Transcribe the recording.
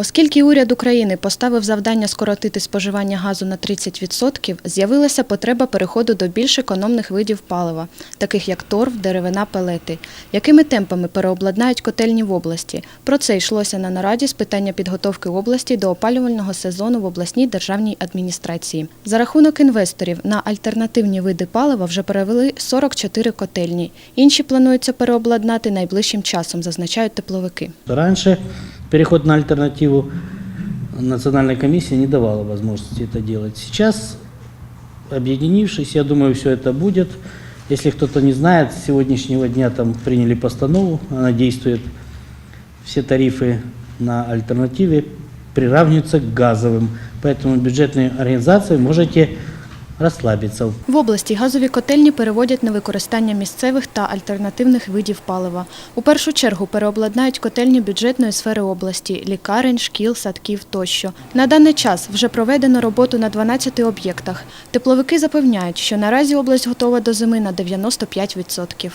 Оскільки уряд України поставив завдання скоротити споживання газу на 30%, з'явилася потреба переходу до більш економних видів палива, таких як торф, деревина, пелети. Якими темпами переобладнають котельні в області? Про це йшлося на нараді з питання підготовки області до опалювального сезону в обласній державній адміністрації. За рахунок інвесторів на альтернативні види палива вже перевели 44 котельні. Інші планується переобладнати найближчим часом, зазначають тепловики. Раньше переход на альтернативу национальная комиссия не давала возможности это делать. Сейчас, объединившись, я думаю, все это будет. Если кто-то не знает, с сегодняшнего дня там приняли постанову, она действует. Все тарифы на альтернативе приравниваются к газовым. Поэтому бюджетные организации можете расслабиться. В області газові котельні переводять на використання місцевих та альтернативних видів палива. У першу чергу переобладнають котельні бюджетної сфери області – лікарень, шкіл, садків тощо. На даний час вже проведено роботу на 12 об'єктах. Тепловики запевняють, що наразі область готова до зими на 95%.